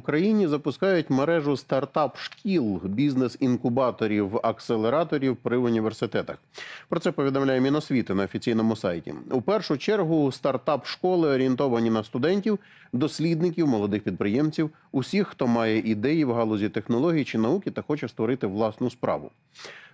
Україні запускають мережу стартап-шкіл, бізнес-інкубаторів, акселераторів при університетах. Про це повідомляє Міносвіти на офіційному сайті. У першу чергу стартап-школи орієнтовані на студентів, дослідників, молодих підприємців, усіх, хто має ідеї в галузі технологій чи науки та хоче створити власну справу.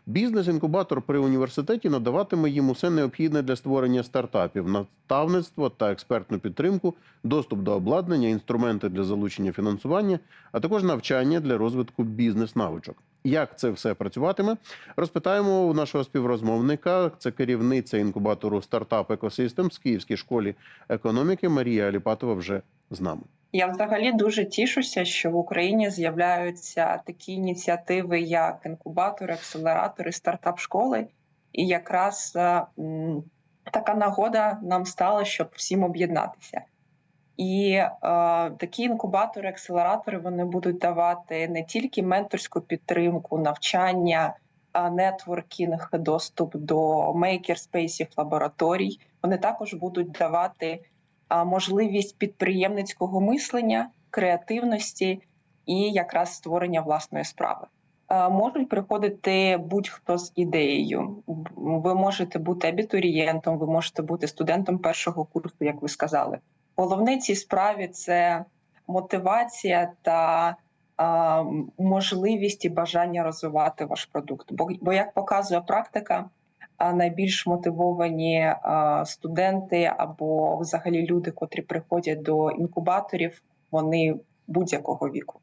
Бізнес-інкубатор при університеті надаватиме їм усе необхідне для створення стартапів, наставництво та експертну підтримку, доступ до обладнання, інструменти для залучення фінансування, а також навчання для розвитку бізнес-навичок. Як це все працюватиме, розпитаємо у нашого співрозмовника. Це керівниця інкубатору стартап Екосистем з Київської школи економіки Марія Аліпатова вже з нами. Я взагалі дуже тішуся, що в Україні з'являються такі ініціативи, як інкубатори, акселератори, стартап-школи. І якраз е, м, така нагода нам стала, щоб всім об'єднатися. І е, такі інкубатори, акселератори вони будуть давати не тільки менторську підтримку, навчання, нетворкінг, доступ до мейкерспейсів, лабораторій. Вони також будуть давати можливість підприємницького мислення, креативності і якраз створення власної справи. Можуть приходити будь-хто з ідеєю. Ви можете бути абітурієнтом, ви можете бути студентом першого курсу, як ви сказали. Головне цій справі це мотивація та а, можливість і бажання розвивати ваш продукт. Бо, бо як показує практика, найбільш мотивовані студенти або взагалі люди, котрі приходять до інкубаторів, вони будь-якого віку.